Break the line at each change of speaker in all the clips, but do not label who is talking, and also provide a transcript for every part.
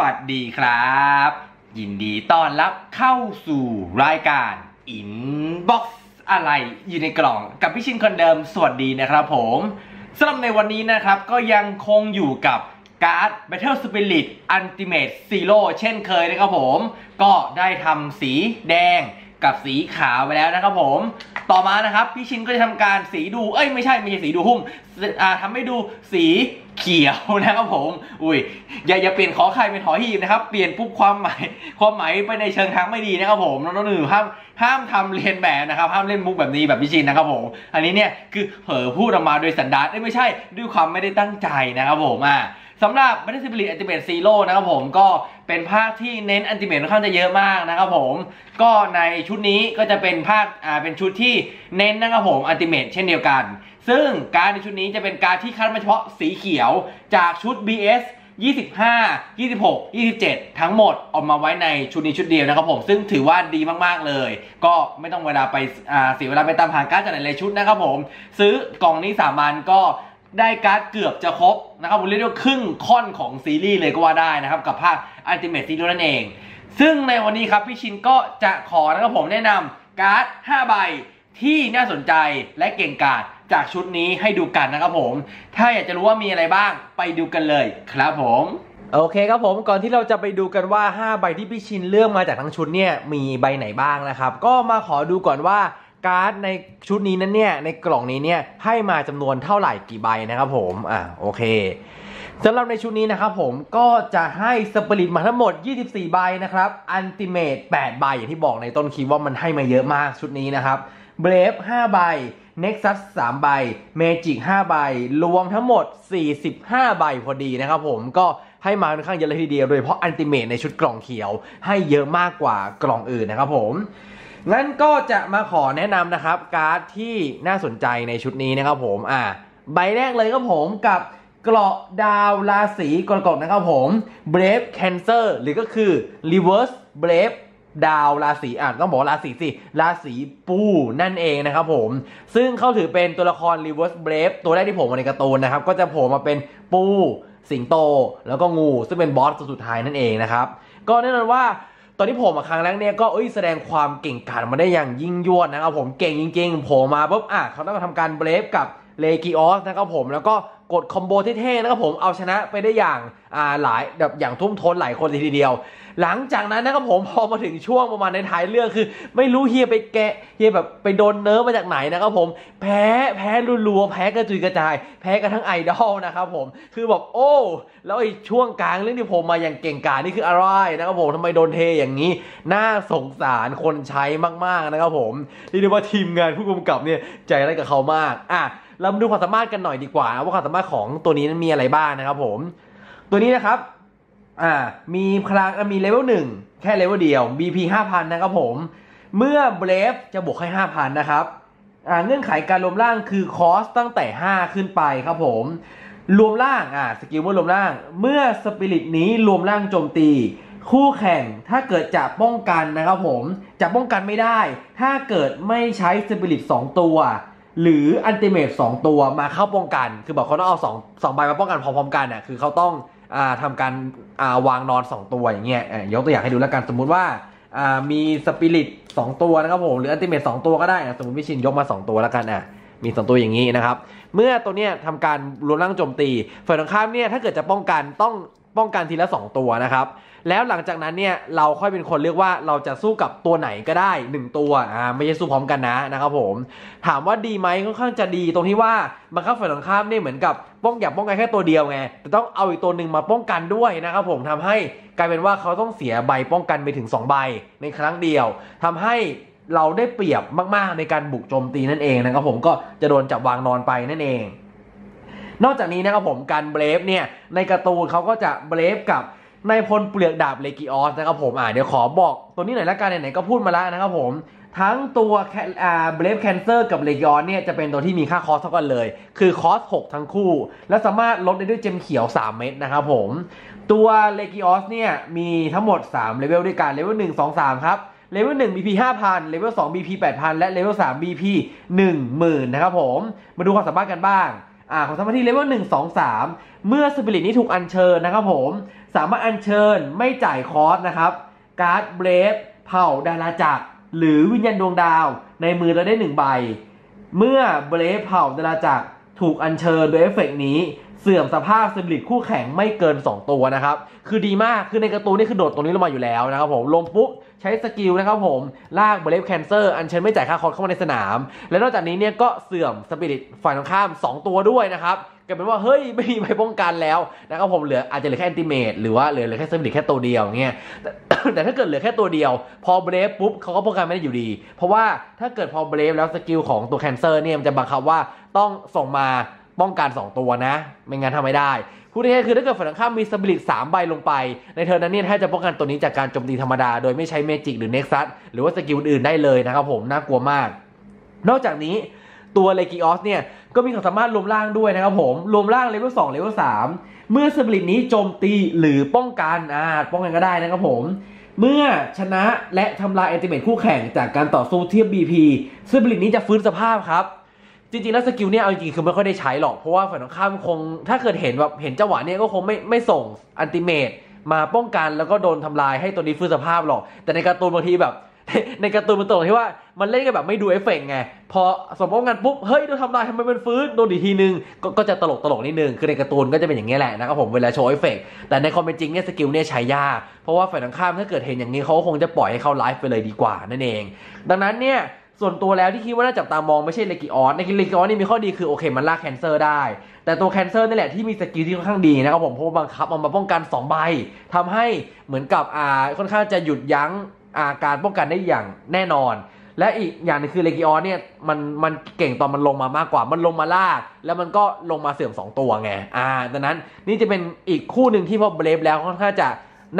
วัสดีครับ ยินดีต้อนรับเข้าสู่รายการ Inbox อะไรอยู่ในกล่องกับพี่ชินคนเดิมสวัสดีนะครับผมสำหรับในวันนี้นะครับก็ยังคงอยู่กับการ์ด Battle Spirit Ultimate Zero เช่นเคยนะครับผม ก็ได้ทำสีแดง กับสีขาวไปแล้วนะครับผม ต่อมานะครับพี่ชินก็จะทำการสีดู เอ้ยไม่ใช่ไม่ใช่สีดูหุ้มอ่าทำให้ดูสีเขียวนะครับผม อุ้ยอย่าอย่าเปลี่ยนขอไข่เป็นหอหีบนะครับ เปลี่ยนปุ๊บความหมายความหมายไปในเชิงทางไม่ดีนะครับผมน้องๆหนูห้ามห้ามทำเรียนแบบนะครับ ห้ามเล่นมุกแบบนี้แบบพี่ชินนะครับผม อันนี้เนี่ยคือเผลอพูดออกมาโดยสันดานไม่ใช่ด้วยความไม่ได้ตั้งใจนะครับผมอ่า สำหรับ b a t t l e s p i r i t Ultimate Zero นะครับผมก็เป็นภาคที่เน้นอันติเมทค่อนข้างจะเยอะมากนะครับผม ก็ในชุดนี้ก็จะเป็นภาคอ่าเป็นชุดที่เน้นนะครับผมอันติเมทเช่นเดียวกัน ซึ่งการในชุดนี้จะเป็นการที่คัดมาเฉพาะสีเขียวจากชุด BS 25 26 27 ทั้งหมดออกมาไว้ในชุดนี้ชุดเดียวนะครับผม ซึ่งถือว่าดีมากๆเลย ก็ไม่ต้องเวลาไปอ่าเสียเวลาไปตามหาการ์ดจากหลายๆชุดนะครับผม ซื้อกล่องนี้สามันก็ ได้การ์ดเกือบจะครบนะครับผมเรียกว่าครึ่งค่อนของซีรีส์เลยก็ว่าได้นะครับ กับภาค Ultimate Zero นั่นเอง ซึ่งในวันนี้ครับพี่ชินก็จะขอนะครับผมแนะนำการ์ด 5 ใบที่น่าสนใจและเก่งกาจจากชุดนี้ให้ดูกันนะครับผม ถ้าอยากจะรู้ว่ามีอะไรบ้างไปดูกันเลยครับผมโอเคครับผมก่อนที่เราจะไปดูกันว่า 5 ใบที่พี่ชินเลือกมาจากทั้งชุดเนี่ยมีใบไหนบ้างนะครับ ก็มาขอดูก่อนว่า การ์ดในชุดนี้นั้นเนี่ยในกล่องนี้เนี่ยให้มาจำนวนเท่าไหร่กี่ใบนะครับผมอ่าโอเคสำหรับในชุดนี้นะครับผมก็จะให้สปริตมาทั้งหมด 24 ใบนะครับอันติเมต8ใบอย่างที่บอกในต้นคลิปว่ามันให้มาเยอะมากชุดนี้นะครับเบรฟ5ใบ Nexus 3 ใบ Magic 5 ใบ รวมทั้งหมด 45 ใบพอดีนะครับผมก็ให้มาค่อนข้างเยอะเลยทีเดียวโดยเฉพาะอันติเมตในชุดกล่องเขียวให้เยอะมากกว่ากล่องอื่นนะครับผม งั้นก็จะมาขอแนะนำนะครับ การ์ดที่น่าสนใจในชุดนี้นะครับผมอ่าใบแรกเลยครับผมกับเกราะดาวราศีกรกฎนะครับผม Brave Cancer หรือก็คือ Reverse Brave ดาวราศีอะต้องบอกราศีสิราศีปูนั่นเองนะครับผม ซึ่งเขาถือเป็นตัวละคร Reverse Brave ตัวแรกที่ผล่มาในการ์ตูนนะครับ ก็จะโผล่มาเป็นปู สิงโต แล้วก็งู ซึ่งเป็นบอสสุดท้ายนั่นเองนะครับ ก็แน่นอนว่า ตอนที่โผล่มาครั้งแรกเนี่ยก็เอ้ยแสดงความเก่งกาจมาได้อย่างยิ่งยวดนะครับผมเก่งจริงๆโผล่มาปุ๊บอะเขาต้องทำการเบรฟกับเลกิออสนะครับผมแล้วก็ กดคอมโบเท่ๆนะครับผมเอาชนะไปได้อย่างาหลายแบบอย่างทุ่มท้นหลายคนทีเดียว หลังจากนั้นนะครับผมพอมาถึงช่วงประมาณในท้ายเรื่องคือ ไม่รู้เฮียไปแกะเฮียแบบไปโดนเนิร์ฟมาจากไหนนะครับผมแพ้แพ้รัวๆแพ้กระจุยกระจาย แพ้กันทั้งไอดอลนะครับผมคือแบบโอ้ แล้วไอ้ช่วงกลางเรื่องที่ผมมาอย่างเก่งกาจนี่คืออะไรนะครับผมทำไมโดนเทอย่างนี้ น่าสงสารคนใช้มากๆนะครับผมเรียกได้ว่าทีมงานผู้กำกับเนี่ยใจร้ายกับเขามากอะ เรามาดูความสามารถกันหน่อยดีกว่า ว่าความสามารถของตัวนี้นั้นมีอะไรบ้างนะครับผม ตัวนี้นะครับอ่ามีพลังมีเลเวลหนึ่งแค่เลเวลเดียว BP 5,000 นะครับผม เมื่อเบรฟจะบวกให้ 5,000 นะครับอ่าเงื่อนไขการรวมร่างคือคอสตั้งแต่ 5 ขึ้นไปครับผม รวมร่างอ่าสกิลเมื่อรวมร่าง เมื่อสปิริตนี้รวมร่างโจมตี คู่แข่งถ้าเกิดจะป้องกันนะครับผมจะป้องกันไม่ได้ ถ้าเกิดไม่ใช้สปิริต2ตัว หรืออันติเมตสองตัวมาเข้าป้องกัน คือบอกเขาต้องเอาสองสองใบมาป้องกันพร้อมๆกันอะคือเขาต้องอ่าทำการาวางนอน 2 ตัวอย่างเงี้ยยกตัวอย่างให้ดูแล้วกันสมมุติว่ามีสปิริต2ตัวนะครับผมหรืออันติเมตสองตัวก็ได้นะสมมติพี่ชินยกมา 2 ตัวแล้วกันอะมี2ตัวอย่างนี้นะครับ เมื่อตัวเนี้ยทำการรวมร่างโจมตีฝ่ายตรงข้ามเนี่ยถ้าเกิดจะป้องกันต้อง ป้องกันทีละ 2 ตัวนะครับ แล้วหลังจากนั้นเนี่ยเราค่อยเป็นคนเลือกว่าเราจะสู้กับตัวไหนก็ได้ 1 ตัวอ่าไม่ใช่สู้พร้อมกันนะนะครับผม ถามว่าดีไหมค่อนข้างจะดีตรงที่ว่าบังคับฝ่ายตรงข้ามเนี่ยเหมือนกับป้องอยากป้องกันแค่ตัวเดียวไงแต่ต้องเอาอีกตัวหนึ่งมาป้องกันด้วยนะครับผมทำให้กลายเป็นว่าเขาต้องเสียใบป้องกันไปถึง 2 ใบในครั้งเดียวทำให้เราได้เปรียบมาก ๆ ในการบุกโจมตีนั่นเองนะครับผมก็จะโดนจับวางนอนไปนั่นเอง นอกจากนี้นะครับผมการเบรฟเนี่ยในการ์ตูนเขาก็จะเบรฟกับนายพลเปลือกดาบเลกิออสนะครับผมอ่าเดี๋ยวขอบอกตัวนี้หน่อยละกันไหนๆก็พูดมาแล้วนะครับผมทั้งตัวเบรฟแคนเซอร์กับเลกิออสเนี่ยจะเป็นตัวที่มีค่าคอสเท่ากันเลย คือคอส 6 ทั้งคู่ และสามารถลดได้ด้วยเจมเขียว 3 เม็ดนะครับผม ตัวเลกิออสเนี่ยมีทั้งหมด 3 เลเวลด้วยกัน เลเวล 1 2 3 ครับเลเวล1 BP 5,000 เลเวล2 BP 8,000 และเลเวล3 BP 10,000 นะครับผม มาดูความสามารถกันบ้าง
อ่าของทำหน้าที่เลเวลหนึ่งสองสามเมื่อสปิริตนี้ถูกอัญเชิญนะครับผม สามารถอัญเชิญไม่จ่ายคอสนะครับ การ์ดเบรฟเผ่าดาราจักร หรือวิญญาณดวงดาว ในมือเราได้หนึ่งใบ เมื่อเบรฟเผ่าดาราจักรถูกอัญเชิญโดยเอฟเฟกต์นี้เสื่อมสภาพสปิริตคู่แข่งไม่เกิน 2 ตัวนะครับ คือดีมาก คือในกร์ตูนนี่คือโดดตรงนี้ลงมาอยู่แล้วนะครับผม ลงปุ๊บ ใช้สกิลนะครับผม ลากเบรฟแคนเซอร์อัญเชิญไม่จ่ายค่าคอร์สเข้ามาในสนาม และนอกจากนี้เนี่ยก็เสื่อมสปิริตฝ่ายตรงข้าม 2 ตัวด้วยนะครับกลายเป็นว่าเฮ้ยไม่มีใบป้องกันแล้วนะครับผมเหลืออาจจะเหลือแค่แอนติเมตหรือว่าเหลือเหลือแค่สปิริตแค่ตัวเดียวเงี้ยแต่แต่ถ้าเกิดเหลือแค่ตัวเดียว พอเบรฟปุ๊บเขาก็ป้องกันไม่ได้อยู่ดี เพราะว่าถ้าเกิดพอเบรฟแล้วสกิลของตัวแคนเซอร์เนี่ยมันจะบังคับว่าต้องส่งมา ป้องกัน 2 ตัวนะ ไม่งั้นทำไม่ได้พูดง่ายๆคือถ้าเกิดฝ่ายตรงข้ามมีสปิริต3ใบลงไป ในเทอร์นนั้นเนี่ยถ้าจะป้องกันตัวนี้จากการโจมตีธรรมดา โดยไม่ใช้เมจิกหรือเน็กซัสหรือว่าสกิลอื่นได้เลยนะครับผมน่ากลัวมาก นอกจากนี้ตัวเลกิออสเนี่ยก็มีความสามารถรวมร่างด้วยนะครับผมรวมร่างเลเวล2เลเวล3เมื่อสปิริตนี้โจมตีหรือป้องกันอ่าป้องกันก็ได้นะครับผมเมื่อชนะและทำลายแอนติเมตคู่แข่งจากการต่อสู้เทียบ BP สปิริตนี้จะฟื้นสภาพครับ ริงๆแล้วสกิลเนี่ยเอาจริงๆคือไม่ค่อยได้ใช้หรอกเพราะว่าฝ่ายตรงข้ามคง ถ้าเกิดเห็นแบบเห็นจังหวะเนี่ยก็คงไม่ไม่ส่งอันติเมตมาป้องกันแล้วก็โดนทำลายให้ตัวนี้ฟื้นสภาพหรอก แต่ในการ์ตูนบางทีแบบ ในการ์ตูนมันตรงที่ว่ามันเล่นกันแบบไม่ดูเอฟเฟกต์ไง พอสมมติกันปุ๊บ เฮ้ยโดนทำลายทำไมมันฟื้น โดนอีกทีนึงกก็จะตลกตลกนิดนึง คือในการ์ตูนก็จะเป็นอย่างนี้แหละนะครับผมเวลาโชว์เอฟเฟกต์แต่ในความเป็นจริงเนี่ยสกิลเนี่ยใช้ยาก เพราะว่าฝ่ายตรงข้ามถ้าเกิดเห็นอย่างนี้เขาคงจะปล่อยให้เขาไลฟ์ไปเลยดีกว่านั่นเอง ดังนั้นเนี่ย ส่วนตัวแล้วที่คิดว่าน่าจับตามองไม่ใช่เลกิออสในเลกิออสนี่มีข้อดีคือโอเคมันลากแคนเซอร์ได้ แต่ตัวแคนเซอร์นี่แหละที่มีสกิลที่ค่อนข้างดีนะครับผมเพราะว่าบังคับเอามาป้องกัน 2 ใบทำให้เหมือนกับอ่าค่อนข้างจะหยุดยั้งอาการป้องกันได้อย่างแน่นอน และอีกอย่างหนึงคือเลกิออสเนี่ยมันมันเก่งตอนมันลงมามากกว่ามันลงมาลาก แล้วมันก็ลงมาเสื่อม 2 ตัวไงอ่าดังนั้นนี่จะเป็นอีกคู่หนึ่งที่พอเบรฟแล้วค่อนข้างจะ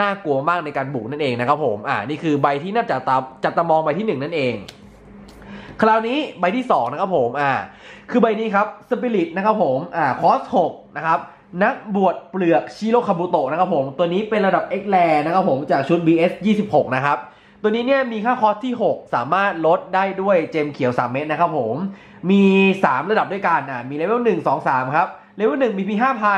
น่ากลัวมากในการบุกนั่นเองนะครับผมอ่านี่คือใบที่น่าจับตาจับตามองใบที่หนึ่งนั่นเอง คราวนี้ใบที่2นะครับผมอ่าคือใบนี้ครับสปิริตนะครับผมอ่าคอส6นะครับนักบวชเปลือกชิโรคาบุโตะนะครับผมตัวนี้เป็นระดับ X แลนะครับผมจากชุด BS 26 นะครับตัวนี้เนี่ยมีค่าคอสที่ 6 สามารถลดได้ด้วยเจมเขียว 3 เม็ดนะครับผม มี 3 ระดับด้วยกันอ่ามีเลเวล1 2 3 ครับเลเวล1 BP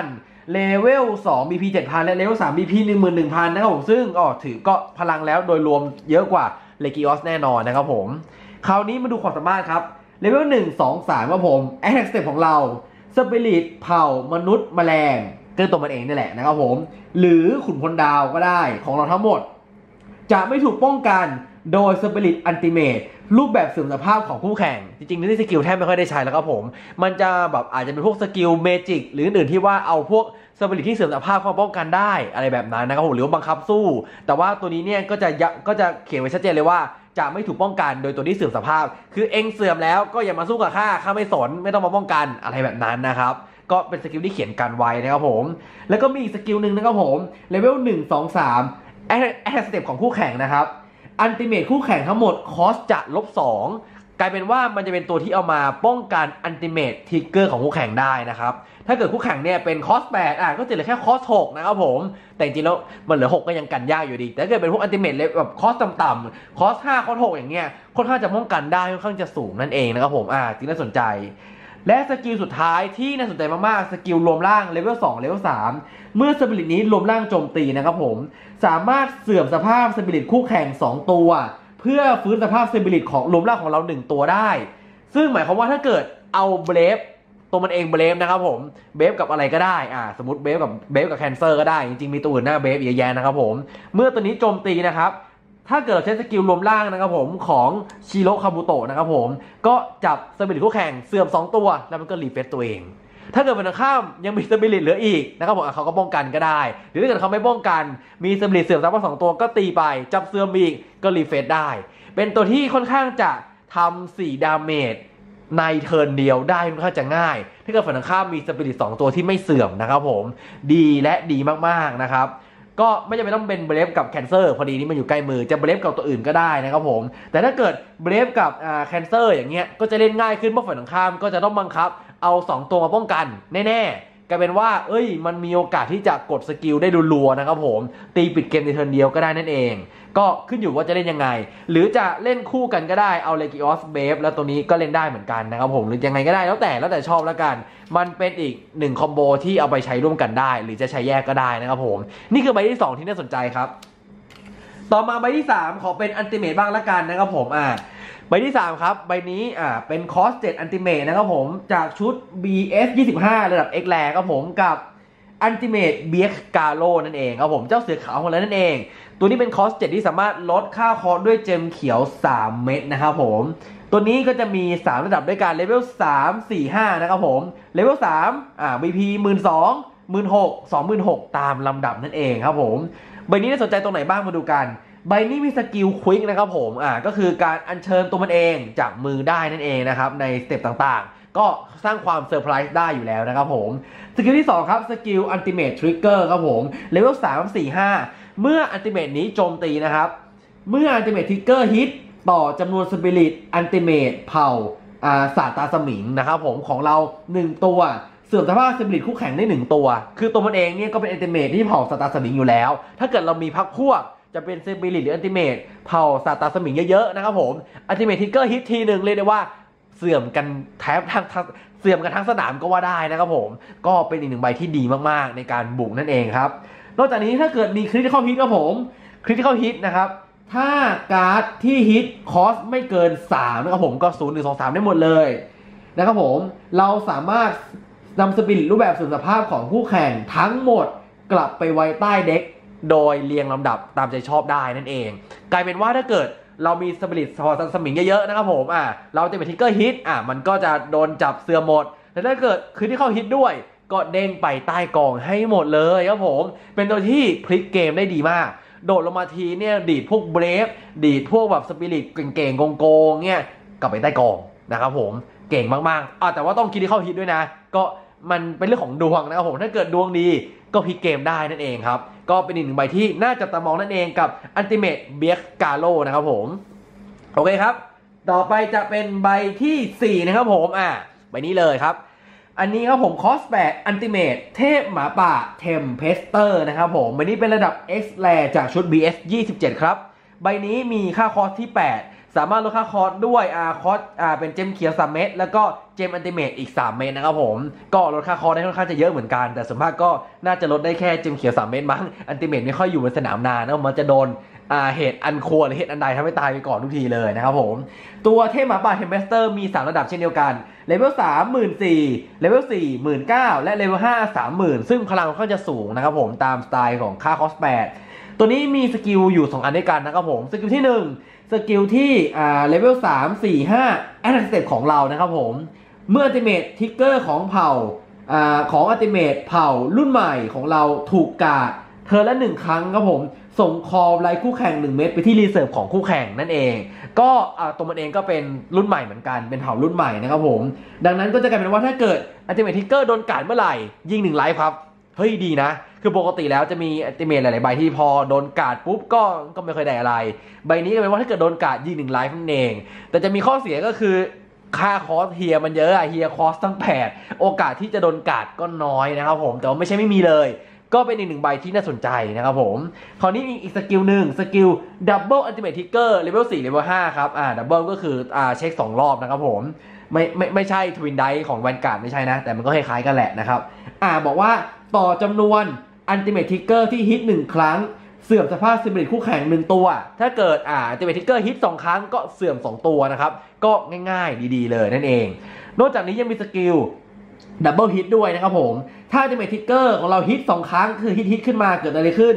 5,000เลเวล2 BP 7,000 และเลเวล3 BP 11,000 นะครับผม ซึ่งก็ถือก็พลังแล้วโดยรวมเยอะกว่าเลกิออสแน่นอนนะครับผม คราวนี้มาดูความสามารถครับเลเวล1 2 3ครับผมแอ t แทกสเต็ปของเราสปิริตเผ่ามนุษย์แมลงก็ตัวมันเองนี่แหละนะครับผม หรือขุนพลดาวก็ได้ของเราทั้งหมด จะไม่ถูกป้องกันโดยสปิริตอันติเมตรูปแบบเสื่อมสภาพของคู่แข่ง จริงๆนี่สกิลแทบไม่ค่อยได้ใช้แล้วครับผม มันจะแบบอาจจะเป็นพวกสกิลเมจิกหรืออื่นที่ว่าเอาพวกสปิริตที่เสื่อมสภาพเข้ามป้องกันได้อะไรแบบนั้นนะครับผมหรือบังคับสู้ แต่ว่าตัวนี้เนี่ยก็จะก็จะเขียนไว้ชัดเจนเลยว่า จะไม่ถูกป้องกันโดยตัวที่เสื่อมสภาพ คือเองเสื่อมแล้วก็อย่ามาสู้กับข้าข้าไม่สนไม่ต้องมาป้องกันอะไรแบบนั้นนะครับ ก็เป็นสกิลที่เขียนกันไว้นะครับผม แล้วก็มีอีกสกิลหนึ่งนะครับผมเลเวล1 2 3แอสเต็ปของคู่แข่งนะครับอันติเมตคู่แข่งทั้งหมดคอสจะลบ2 กลายเป็นว่ามันจะเป็นตัวที่เอามาป้องกันอันติเมตทิกเกอร์ของคู่แข่งได้นะครับ ถ้าเกิดคู่แข่งเนี่ยเป็นคอส8อะก็จะเหลือแค่คอส6นะครับผม แต่จริงๆแล้วมันเหลือ6ก็ยังกันยากอยู่ดี แต่ถ้าเกิดเป็นพวกอันติเมตเลยแบบคอสต่ำๆคอส5คอส6อย่างเงี้ยค่อนข้างจะป้องกันได้ค่อนข้างจะสูงนั่นเองนะครับผมอ่าจริงน่าสนใจ และสกิลสุดท้ายที่น่าสนใจมากๆสกิลรวมร่างเลเวล2เลเวล3เมื่อสปิริตนี้รวมร่างโจมตีนะครับผมสามารถเสื่อมสภาพสปิริตคู่แข่ง 2 ตัว เพื่อฟื้นสภาพสปิริตของรวมร่าของเรา1ตัวได้ ซึ่งหมายความว่าถ้าเกิดเอาเบรฟตัวมันเองเบรฟนะครับผมเบฟกับอะไรก็ได้อ่าสมมติเบฟกับเบฟกับแคนเซอร์ก็ได้ จริงๆมีตัวอื่นหน้าเบฟเยอะแยะนะครับผมเมื่อตัวนี้โจมตีนะครับถ้าเกิดเราใช้สกิลรวมร่างนะครับผมของชิโรคาบุโตะนะครับผมก็จับสปิริตคู่แข่งเสื่อม 2 ตัว แล้วมันก็รีเฟซตัวเอง ถ้าเกิดเป็นข้ามยังมีสปิริตเหลืออีกนะครับผมเขาก็ป้องกันก็ได้ หรือถ้าเกิดเขาไม่ป้องกัน มีสปิริตเสื่อมซ้ำมาสองตัวก็ตีไป จับเสื่อมอีกก็รีเฟซได้ เป็นตัวที่ค่อนข้างจะทำ4ดาเมจในเทิร์นเดียวได้ค่อนข้างจะง่าย ถ้าเกิดฝั่งข้ามมีสปิริตสองตัวที่ไม่เสื่อมนะครับผม ดีและดีมากๆนะครับก็ไม่จำเป็นต้องเป็นเบรฟกับแคนเซอร์พอดีนี่มันอยู่ใกล้มือจะเบรฟกับตัวอื่นก็ได้นะครับผม แต่ถ้าเกิดเบรฟกับแคนเซอร์อย่างเงี้ยก็จะเล่นง่ายขึ้นเพราะฝ่ายตรงข้ามก็จะต้องบังคับ เอา2ตัวมาป้องกันแน่ๆกลายเป็นว่า เอ้ย มันมีโอกาสที่จะกดสกิลได้รัวๆนะครับผม ตีปิดเกมในเทิร์นเดียวก็ได้นั่นเอง ก็ขึ้นอยู่ว่าจะเล่นยังไง หรือจะเล่นคู่กันก็ได้เอาเลกิออสเบฟแล้วตัวนี้ก็เล่นได้เหมือนกันนะครับผมหรือยังไงก็ได้แล้วแต่แล้วแต่ชอบแล้วกัน มันเป็นอีกหนึ่งคอมโบที่เอาไปใช้ร่วมกันได้ หรือจะใช้แยกก็ได้นะครับผมนี่คือใบที่ 2 ที่น่าสนใจครับ ต่อมาใบที่ 3 ขอเป็นอันติเมตบ้างละกันนะครับผมอ่า ใบที่ 3 ครับ ใบนี้อ่าเป็นคอส7อันติเมตนะครับผม จากชุด BS 25 ระดับ X แลครับผมกับอันติเมตเบียกกาโลนั่นเองครับผมเจ้าเสือขาวของเรานั่นเอง ตัวนี้เป็นคอส7ที่สามารถลดค่าคอสด้วยเจมเขียว 3 เม็ดนะครับผมตัวนี้ก็จะมี 3 ระดับด้วยกันเลเวล3 4 5 นะครับผมเลเวล3อ่า BP 1 2 0 0 0 16 2 6 0 0 ตามลำดับนั่นเองครับผมใบนี้น่าสนใจตรงไหนบ้างมาดูกัน ใบนี้มีสกิลควิกนะครับผม อ่า ก็คือการอัญเชิญตัวมันเองจากมือได้นั่นเองนะครับ ในสเต็ปต่างๆ ก็สร้างความเซอร์ไพรส์ได้อยู่แล้วนะครับผม สกิลที่ 2 ครับ สกิลอันติเม e ทริกเกอร์ครับผม เลเวล3 4 5 เมื่ออันติเม e นี้โจมตีนะครับ เมื่ออันติเม e ทริกเกอร์ฮิตต่อจำนวนสปิริตอันติเม e เผ่าอ่าสาตาสมิงนะครับผมของเรา 1 ตัวเสื่อมสภาพสปิริตคู่แข่งได้ 1 ตัว คือตัวมันเองเนี่ยก็เป็นอันติเม e ที่เผ่าสตาร์สมิงอยู่แล้ว ถ้าเกิดเรามีพักพวก จะเป็นเซบิลิตหรืออันติเม e เผ่าสตาสมิงเยอะๆนะครับผมอันติเม e ทิกเกอร์ฮิตทีหนึ่งเรียกได้ว่าเสื่อมกันแทบทั้งเสื่อมกันทั้งสนามก็ว่าได้นะครับผม ก็เป็นอีกหนึ่งใบที่ดีมากๆ ในการบุกนั่นเองครับ นอกจากนี้ถ้าเกิดมีคริติคอลฮิตครับผมคริติคอลฮิตนะครับถ้าการ์ดที่ฮิตคอสไม่เกิน3นะครับผมก็0 1 2 3 ได้หมดเลยนะครับผมเราสามารถนำสปิริตรูปแบบสุนสภาพของคู่แข่งทั้งหมดกลับไปไว้ใต้เด็ก โดยเรียงลำดับตามใจชอบได้นั่นเอง กลายเป็นว่าถ้าเกิดเรามีสปิริตสสมิงเยอะๆนะครับผมอะเราจะเป็นทิกเกอร์ฮิตอะมันก็จะโดนจับเสือหมดแต่ถ้าเกิดคือที่เข้าฮิตด้วย ก็เด้งไปใต้กองให้หมดเลยครับผม เป็นตัวที่พลิกเกมได้ดีมาก โดดลงมาทีเนี่ยดีดพวกเบรฟดีดพวกแบบสปิริตเก่งๆโกงๆเนี่ยกลับไปใต้กองนะครับผมเก่งมากๆอะแต่ว่าต้องคิดที่เข้าฮิตด้วยนะ ก็มันเป็นเรื่องของดวงนะครับผมถ้าเกิดดวงดี ก็พลิกเกมได้นั่นเองครับ ก็เป็นอีกหนึ่งใบที่น่าจะตามองนั่นเองกับ Ultimate b e a k g a l o นะครับผม โอเคครับ ต่อไปจะเป็นใบทีสี่ 4 นะครับผมอะใบนี้เลยครับ อันนี้ครับผมคอสแปดอันติเมตเทพหมาป่าเทมเพสเตอร์นะครับผมใบนี้เป็นระดับ X แ a จากชุด BS 27 ครับ ใบนี้มีค่าคอสที่ 8 สามารถลดค่าคอสด้วยอ่าคอสอ่าเป็นเจมเขียว3เม็ดแล้วก็เจมอันติเมตอีก 3 เม็ดนะครับผม ก็ลดค่าคอสได้ค่อนข้างจะเยอะเหมือนกัน แต่ส่วนมากก็น่าจะลดได้แค่เจมเขียว3เม็ดมั้งอันติเมตไม่ค่อยอยู่บนสนามนานนะมันจะโดนอ่าเหตุอันควรหรือเหตุอันใดทำให้ตายไปก่อนทุกทีเลยนะครับผม ตัวเทพหมาป่าเทมเบสเตอร์มี 3 ระดับเช่นเดียวกันเลเวล3 1 4 0 0 0เลเวล4 1 9 0 0และเลเวล5 30,000ซึ่งพลังค่อนข้างจะสูงนะครับผมตามสไตล์ของค่าคอส8ตัวนี้มีสกิลอยู่ 2 อันด้วยกันนะครับผม สกิลที่ 1 สกิลที่อ่าเลเวล3 4 5แอตแทกสเตปของเรานะครับผม เมื่ออัติเมตทิกเกอร์ของเผ่าอ่าของอัติเมตเผ่ารุ่นใหม่ของเราถูกกาดเธอละหนึ่งครั้งครับผมส่งคอไลคู่แข่ง 1 เม็ดไปที่รีเซิร์ฟของคู่แข่งนั่นเอง ก็ตัวมันเองก็เป็นรุ่นใหม่เหมือนกัน เป็นเผ่ารุ่นใหม่นะครับผม ดังนั้นก็จะกลายเป็นว่าถ้าเกิดอัติเมททิกเกอร์โดนกาดเมื่อไหร่ ยิงหนึ่งไลฟ์ครับ เฮ้ยดีนะ คือปกติแล้วจะมีอัติเมทหลายๆใบที่พอโดนกาดปุ๊บก็ก็ไม่เคยได้อะไร ใบนี้ก็เป็นว่าถ้าเกิดโดนกาดยิงหนึ่งไลฟ์นั่นเอง แต่จะมีข้อเสียก็คือค่าคอสเฮียมันเยอะอะเฮียคอสตั้งแปดโอกาสที่จะโดนกาดก็น้อยนะครับผมแต่ว่าไม่ใช่ไม่มีเลย ก็เป็นอีกหนึ่งใบที่น่าสนใจนะครับผมคราวนี้มีอีกสกิลหนึ่งสกิลดับเบิลอัลติเมททิกเกอร์เลเวล4เลเวล5ครับอ่าดับเบิลก็คืออ่าเช็ค2รอบนะครับผมไม่ไม่ไม่ใช่ทวินไดของแวนการ์ดไม่ใช่นะ แต่มันก็คล้ายๆกันแหละนะครับ อ่าบอกว่าต่อจำนวน อัลติเมททิกเกอร์ที่ฮิต1ครั้ง เสื่อมสภาพซิมบิลิตคู่แข่ง1ตัว ถ้าเกิดอ่าอัลติเมททิกเกอร์ฮิต2ครั้งก็เสื่อม2ตัวนะครับ ก็ง่ายๆ ดีๆ เลยนั่นเอง นอกจากนี้ยังมีสกิลดับเบิลฮิตด้วยนะครับผม ถ้าจะเป็นทิกเกอร์ของเราฮิต2ครั้งคือฮิตฮิตขึ้นมาเกิดอะไรขึ้น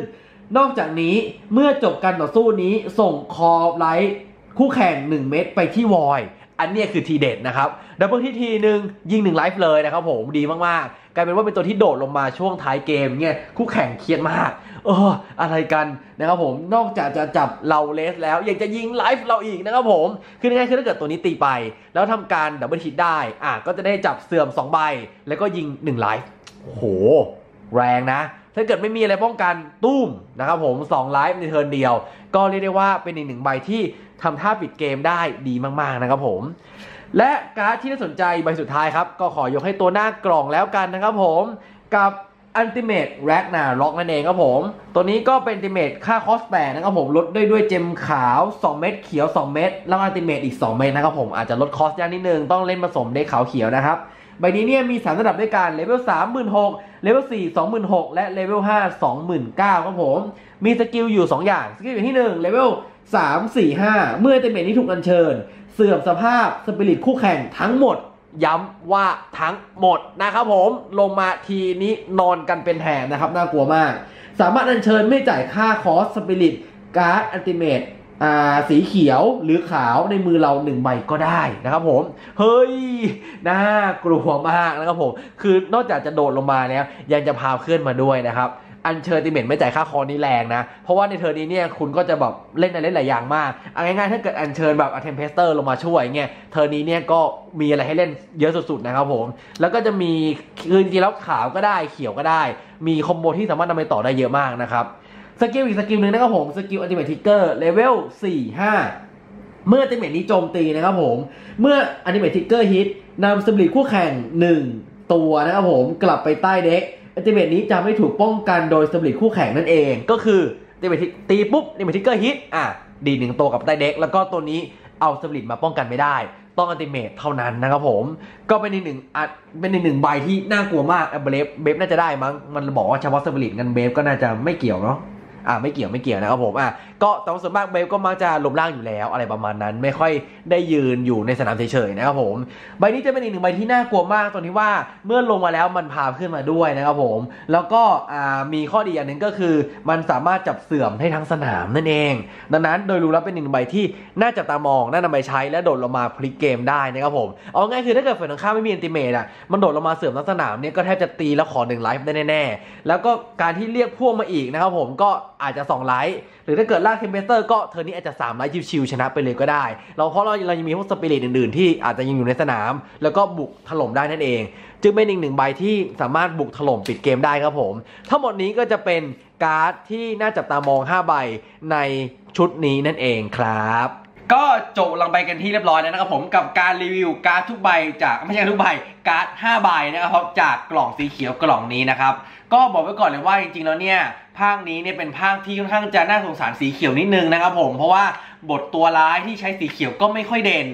นอกจากนี้เมื่อจบการต่อสู้นี้ส่งคอไลท์คู่แข่ง 1 เม็ดไปที่วอยอันนี้คือทีเด็ดนะครับดับเบิลที่ทีหนึ่งยิง1ไลฟ์เลยนะครับผมดีมากๆ กลายเป็นว่าเป็นตัวที่โดดลงมาช่วงท้ายเกมเนี่ยคู่แข่งเครียดมากเอออะไรกันนะครับผมนอกจากจะจับเราเลสแล้วยังจะยิงไลฟ์เราอีกนะครับผมคือง่ายคือถ้าเกิดตัวนี้ตีไป แล้วทำการดับเบิลฮิตได้อะก็จะได้จับเสื่อม 2 ใบ แล้วก็ยิง1ไลฟ์โอ้โห แรงนะ ถ้าเกิดไม่มีอะไรป้องกันตุ้มนะครับผม2ไลฟ์ในเทิร์นเดียว ก็เรียกได้ว่าเป็นอีกหนึ่งใบที่ทำท่าปิดเกมได้ดีมากๆนะครับผม และการ์ดที่น่าสนใจใบสุดท้ายครับ ก็ขอยกให้ตัวหน้ากล่องแล้วกันนะครับผมกับ Ultimate Ragnarok นั่นเองครับผม ตัวนี้ก็เป็น Ultimate ค่าคอสแปดนะครับผม ลดด้วยด้วยเจมขาว 2 เม็ดเขียว 2 เม็ดแล้วก็ Ultimate อีก 2 เม็ดนะครับผม อาจจะลดคอสยากนิดนึง ต้องเล่นผสมเด็กขาวเขียวนะครับ ใบนี้เนี่ยมี 3 ระดับด้วยกันเลเวล3 6 0 0 0เลเวล4 26,000 และเลเวล5 29,000ครับผม มีสกิลอยู่ 2 อย่าง สกิลอย่างที่1เลเวล 3 4 5 เมื่อเตเมนนี้ถูกอัญเชิญ เสื่อมสภาพสปิริตคู่แข่งทั้งหมด ย้ำว่าทั้งหมดนะครับผม ลงมาทีนี้นอนกันเป็นแถบนะครับ น่ากลัวมาก สามารถอัญเชิญไม่จ่ายค่าคอสสปิริตการ์ดอัลติเมตอ่าสีเขียวหรือขาวในมือเราหนึ่งใบก็ได้นะครับผม เฮ้ย น่ากลัวมากนะครับผม คือนอกจากจะโดดลงมาแล้วยังจะพาเพื่อนมาด้วยนะครับ อันเชิญติเมตไม่จ่ายค่าคอนี่แรงนะ เพราะว่าในเทอร์นี้เนี่ยคุณก็จะแบบเล่นอะไรเล่นหลายอย่างมากเอาง่ายๆถ้าเกิดอันเชิญแบบอัเทมเพสเตอร์ลงมาช่วยเงี้ยเทอร์นี้เนี่ยก็มีอะไรให้เล่นเยอะสุดๆนะครับผม แล้วก็จะมีคือจริงๆแล้วขาวก็ได้เขียวก็ได้ มีคอมโบที่สามารถนำไปต่อได้เยอะมากนะครับสกิลอีกสกิลหนึ่งนะครับผมสกิลอัลติเมททิกเกอร์เลเวล4 5 เมื่ออัลติเมทนี้โจมตีนะครับผม เมื่ออัลติเมททิกเกอร์ฮิตนำสปิริตคู่แข่ง 1 ตัวนะครับผมกลับไปใต้เด็ก อัลติเมทนี้จะไม่ถูกป้องกันโดยสปิริตคู่แข่งนั่นเอง ก็คืออัลติเมทตีปุ๊บอัลติเมททิกเกอร์ฮิตอะดีหนึ่งตัวกับใต้เด็ก แล้วก็ตัวนี้เอาสปิริตมาป้องกันไม่ได้ ต้องอัลติเมทเท่านั้นนะครับผม ก็เป็นในหนึ่งอะเป็นในหนึ่งใบที่น่ากลัวมากเบฟเบฟน่าจะได้มั้งมันบอกว่าเฉพาะสปิริตกันเบฟก็น่าจะไม่เกี่ยวเนาะ อ่าไม่เกี่ยวไม่เกี่ยวนะครับผมอะก็แต่ว่าส่วนมากเบฟก็มักจะลมล่างอยู่แล้วอะไรประมาณนั้น ไม่ค่อยได้ยืนอยู่ในสนามเฉยๆนะครับผมใบนี้จะเป็นอีกหนึ่งใบที่น่ากลัวมากตรงที่ว่าเมื่อลงมาแล้วมันพาขึ้นมาด้วยนะครับผม แล้วก็อ่ามีข้อดีอันหนึ่งก็คือ มันสามารถจับเสื่อมให้ทั้งสนามนั่นเอง ดังนั้นโดยรู้แล้วเป็นหนึ่งใบที่น่าจับตามองน่านำไปใช้และโดดลงมาพลิกเกมได้นะครับผมเอาง่ายคือถ้าเกิดฝ่ายตรงข้ามไม่มีอันติเมตอะมันโดดลงมาเสื่อมทั้งสนามเนี่ยก็แทบจะตีแล้วขอหนึ่งไลฟ์ได้แน่ๆแล้วก็การที่เรียกพวกมาอีกนะครับผมก็ อาจจะสองไลท์หรือถ้าเกิดลากเทมเพสเตอร์ก็เทอร์นี้อาจจะ3ไลท์ชิวๆชนะไปเลยก็ได้ เราเพราะเราเรายังมีพวกสปิริตอื่นๆ ที่อาจจะยังอยู่ในสนาม แล้วก็บุกถล่มได้นั่นเอง จึงเป็นอีกหนึ่งใบที่สามารถบุกถล่มปิดเกมได้ครับผม ทั้งหมดนี้ก็จะเป็นการ์ดที่น่าจับตามอง 5 ใบในชุดนี้นั่นเองครับ
ก็จบลงไปกันที่เรียบร้อยแล้วนะครับผมกับการรีวิวการ์ดทุกใบจากไม่ใช่ทุกใบการ์ด5ใบนะครับจากกล่องสีเขียวกล่องนี้นะครับก็บอกไว้ก่อนเลยว่าจริงๆแล้วเนี่ยภาคนี้เนี่ยเป็นภาคที่ค่อนข้างจะน่าสงสารสีเขียวนิดนึงนะครับผมเพราะว่าบทตัวร้ายที่ใช้สีเขียวก็ไม่ค่อยเด่น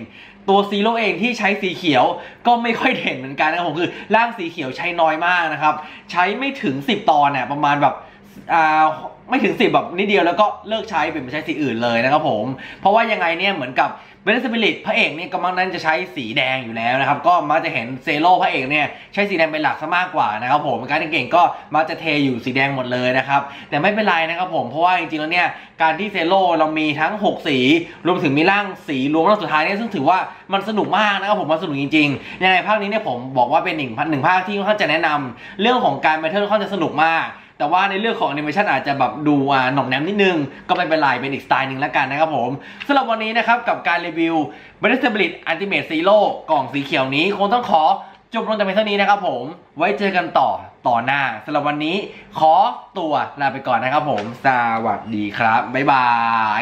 ตัวซีโร่เองที่ใช้สีเขียวก็ไม่ค่อยเด่นเหมือนกันนะครับผมคือร่างสีเขียวใช้น้อยมากนะครับใช้ไม่ถึง 10 ตอนเนี่ยประมาณแบบอ่า ไม่ถึงสิบแบบนิดเดียวแล้วก็เลิกใช้เปลี่ยนไปใช้สีอื่นเลยนะครับผม เพราะว่ายังไงเนี่ยเหมือนกับเบนสปิริตพระเอกเนี่ยก็มักนั้นจะใช้สีแดงอยู่แล้วนะครับ ก็มักจะเห็นเซโร่พระเอกเนี่ยใช้สีแดงเป็นหลักซะมากกว่านะครับผมการเก่งก็มักจะเทอยู่สีแดงหมดเลยนะครับ แต่ไม่เป็นไรนะครับผมเพราะว่าจริงๆแล้วเนี่ยการที่เซโร่เรามีทั้ง 6 สี รวมถึงมีร่างสีรวมร่างสุดท้ายเนี่ยซึ่งถือว่ามันสนุกมากนะครับผมมันสนุกจริงๆยังไงภาคนี้เนี่ยผมบอกว่าเป็นหนึ่งหนึ่งภาคที่ค่อนข้างจะแนะนำเรื่องของการแบทเทิลค่อนข้างจะสนุกมาก แต่ว่าในเรื่องของแอนิเมชันอาจจะแบบดูอ่าหน่อมแนมนิดนึง ก็ไม่เป็นไรเป็นอีกสไตล์หนึ่งแล้วกันนะครับผมสำหรับวันนี้นะครับกับการรีวิว b a t t l e b l i t Ultimate Zero กล่องสีเขียวนี้คงต้องขอจบลงแต่เพียงเท่านี้นะครับผม ไว้เจอกันต่อต่อหน้าสำหรับวันนี้ ขอตัวลาไปก่อนนะครับผม สวัสดีครับ บ๊ายบาย